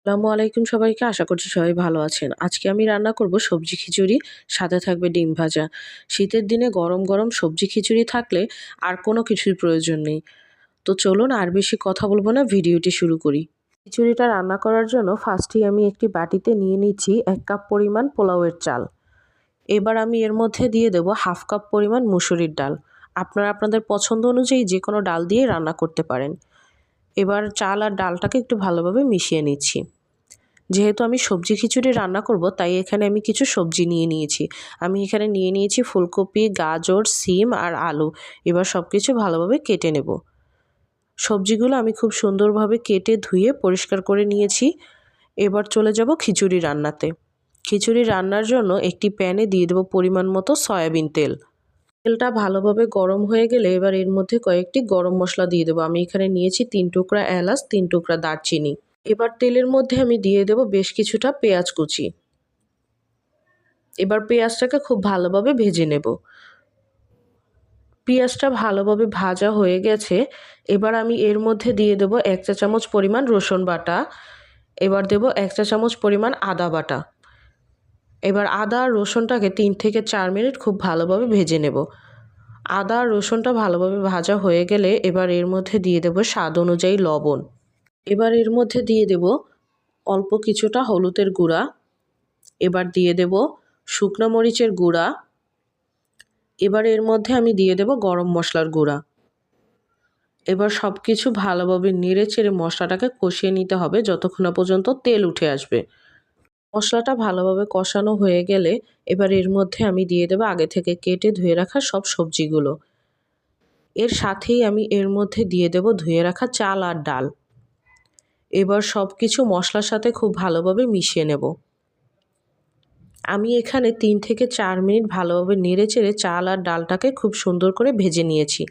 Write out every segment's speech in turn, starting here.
আসসালামু আলাইকুম সবাইকে। আশা করছি সবাই ভালো আছেন। আজকে আমি রান্না করব সবজি খিচুড়ি, সাথে থাকবে ডিম ভাজা। শীতের দিনে গরম গরম সবজি খিচুড়ি থাকলে আর কোনো কিছুর প্রয়োজন নেই। তো চলুন আর বেশি কথা বলব না, ভিডিওটি শুরু করি। খিচুড়িটা রান্না করার জন্য ফার্স্টেই আমি একটি বাটিতে নিয়ে নিচ্ছি এক কাপ পরিমাণ পোলাওয়ের চাল। এবার আমি এর মধ্যে দিয়ে দেব হাফ কাপ পরিমাণ মুসুরির ডাল। আপনারা আপনাদের পছন্দ অনুযায়ী যে কোনো ডাল দিয়ে রান্না করতে পারেন। এবার চাল আর ডালটাকে একটু ভালোভাবে মিশিয়ে নিচ্ছি। যেহেতু আমি সবজি খিচুড়ি রান্না করব, তাই এখানে আমি কিছু সবজি নিয়ে নিয়েছি। আমি এখানে নিয়ে নিয়েছি ফুলকপি, গাজর, সিম আর আলু। এবার সব কিছু ভালোভাবে কেটে নেব। সবজিগুলো আমি খুব সুন্দরভাবে কেটে ধুয়ে পরিষ্কার করে নিয়েছি। এবার চলে যাব খিচুড়ি রান্নাতে। খিচুড়ি রান্নার জন্য একটি প্যানে দিয়ে দেবো পরিমাণ মতো সয়াবিন তেল। তেলটা ভালোভাবে গরম হয়ে গেলে এবার এর মধ্যে কয়েকটি গরম মশলা দিয়ে দেবো। আমি এখানে নিয়েছি তিন টুকরা এলাচ, তিন টুকরা দারচিনি। এবার তেলের মধ্যে আমি দিয়ে দেব বেশ কিছুটা পেঁয়াজ কুচি। এবার পেঁয়াজটাকে খুব ভালোভাবে ভেজে নেব। পেঁয়াজটা ভালোভাবে ভাজা হয়ে গেছে। এবার আমি এর মধ্যে দিয়ে দেব এক চা চামচ পরিমাণ রসুন বাটা। এবার দেব এক চা চামচ পরিমাণ আদা বাটা। এবার আদা আর রসুনটাকে তিন থেকে চার মিনিট খুব ভালোভাবে ভেজে নেব। আদা আর রসুনটা ভালোভাবে ভাজা হয়ে গেলে এবার এর মধ্যে দিয়ে দেব স্বাদ অনুযায়ী লবণ। এবার এর মধ্যে দিয়ে দেব অল্প কিছুটা হলুদের গুঁড়া। এবার দিয়ে দেব শুকনো মরিচের গুঁড়া। এবার এর মধ্যে আমি দিয়ে দেব গরম মশলার গুঁড়া। এবার সব কিছু ভালোভাবে নেড়ে চেড়ে মশলাটাকে কষিয়ে নিতে হবে যতক্ষণ না পর্যন্ত তেল উঠে আসবে। মশলাটা ভালোভাবে কষানো হয়ে গেলে এবার এর মধ্যে আমি দিয়ে দেবো আগে থেকে কেটে ধুয়ে রাখা সব সবজিগুলো। এর সাথেই আমি এর মধ্যে দিয়ে দেব ধুয়ে রাখা চাল আর ডাল। এবার সব কিছু মশলার সাথে খুব ভালোভাবে মিশিয়ে নেব। আমি এখানে তিন থেকে চার মিনিট ভালোভাবে নেড়ে চেড়ে চাল আর ডালটাকে খুব সুন্দর করে ভেজে নিয়েছি।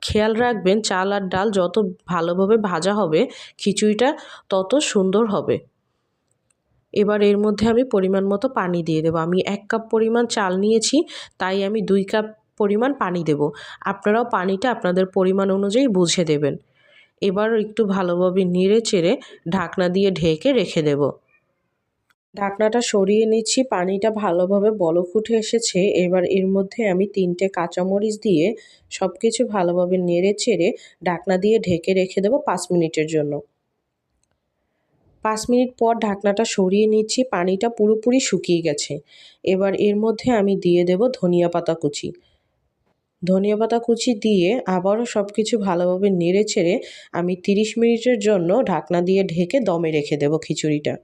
খেয়াল রাখবেন, চাল আর ডাল যত ভালোভাবে ভাজা হবে, খিচুড়িটা তত সুন্দর হবে। এবার এর মধ্যে আমি পরিমাণ মতো পানি দিয়ে দেবো। আমি এক কাপ পরিমাণ চাল নিয়েছি, তাই আমি দুই কাপ পরিমাণ পানি দেব। আপনারাও পানিটা আপনাদের পরিমাণ অনুযায়ী বুঝে দেবেন। এবার একটু ভালোভাবে নেড়ে চেড়ে ঢাকনা দিয়ে ঢেকে রেখে দেব। ঢাকনাটা সরিয়ে নিচ্ছি, পানিটা ভালোভাবে বলক উঠে এসেছে। এবার এর মধ্যে আমি তিনটে কাঁচামরিচ দিয়ে সব কিছু ভালোভাবে নেড়ে চেড়ে ঢাকনা দিয়ে ঢেকে রেখে দেবো পাঁচ মিনিটের জন্য। পাঁচ মিনিট পর ঢাকনাটা সরিয়ে নিচ্ছি, পানিটা পুরোপুরি শুকিয়ে গেছে। এবার এর মধ্যে আমি দিয়ে দেব ধনিয়া পাতা কুচি। ধনিয়া পাতা কুচি দিয়ে আবারও সব কিছু ভালোভাবে নেড়ে ছেড়ে আমি তিরিশ মিনিটের জন্য ঢাকনা দিয়ে ঢেকে দমে রেখে দেব খিচুড়িটা।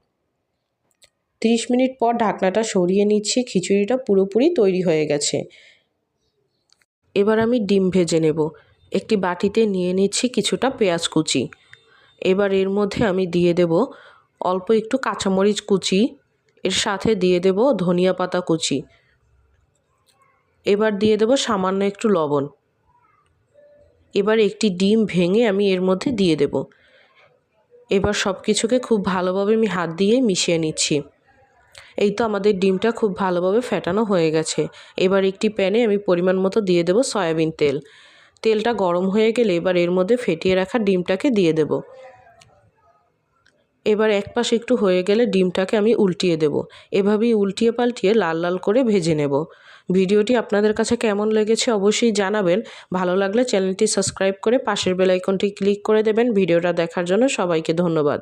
তিরিশ মিনিট পর ঢাকনাটা সরিয়ে নিচ্ছি, খিচুড়িটা পুরোপুরি তৈরি হয়ে গেছে। এবার আমি ডিম ভেজে নেব। একটি বাটিতে নিয়ে নিচ্ছি কিছুটা পেঁয়াজ কুচি। এবার এর মধ্যে আমি দিয়ে দেব অল্প একটু কাঁচামরিচ কুচি, এর সাথে দিয়ে দেব ধনিয়া পাতা কুচি। এবার দিয়ে দেব সামান্য একটু লবণ। এবার একটি ডিম ভেঙে আমি এর মধ্যে দিয়ে দেব। এবার সব কিছুকে খুব ভালোভাবে আমি হাত দিয়ে মিশিয়ে নিচ্ছি। এই তো আমাদের ডিমটা খুব ভালোভাবে ফেটানো হয়ে গেছে। এবার একটি প্যানে আমি পরিমাণ মতো দিয়ে দেব সয়াবিন তেল। তেলটা গরম হয়ে গেলে এবার এর মধ্যে ফেটিয়ে রাখা ডিমটাকে দিয়ে দেব। এবার এক পাশ একটু হয়ে গেলে ডিমটাকে আমি উল্টিয়ে দেব। এভাবেই উল্টিয়ে পাল্টিয়ে লাল লাল করে ভেজে নেব। ভিডিওটি আপনাদের কাছে কেমন লেগেছে অবশ্যই জানাবেন। ভালো লাগলে চ্যানেলটি সাবস্ক্রাইব করে পাশের বেলাইকনটি ক্লিক করে দেবেন। ভিডিওটা দেখার জন্য সবাইকে ধন্যবাদ।